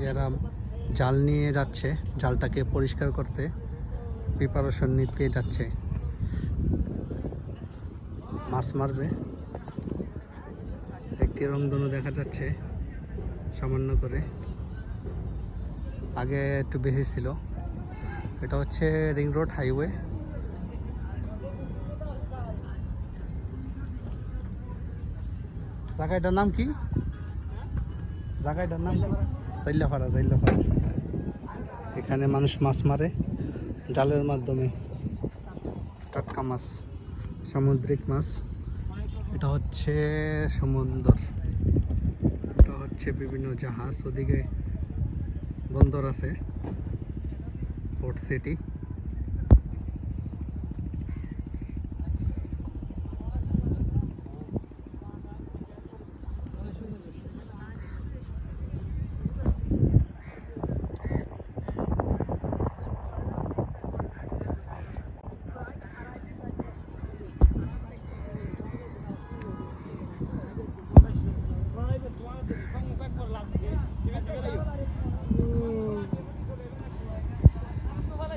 যারা জাল নিয়ে যাচ্ছে, জালটাকে পরিষ্কার করতে প্রিপারেশন নিতে যাচ্ছে। মাছ মারবে। একটি রংধনু দেখা যাচ্ছে, সামান্য করে। আগে একটু বেশি ছিল। এটা হচ্ছে রিং রোড হাইওয়ে। জায়গাটার নাম কি? জায়গাটার নাম? কি জাইল্লাপাড়া জাইল্লাপাড়া এখানে মানুষ মাছ মারে, জালের মাধ্যমে। টাটকা মাছ, সামুদ্রিক মাছ। এটা হচ্ছে সমুদ্র এটা হচ্ছে বিভিন্ন জাহাজ, ওদিকে বন্দর আছে পোর্ট সিটি।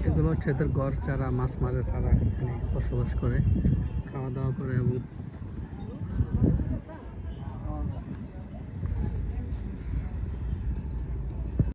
এগুলো হচ্ছে এদের গড় যারা মাছ মারে তারা এখানে বসবাস করে, খাওয়া দাওয়া করে এবং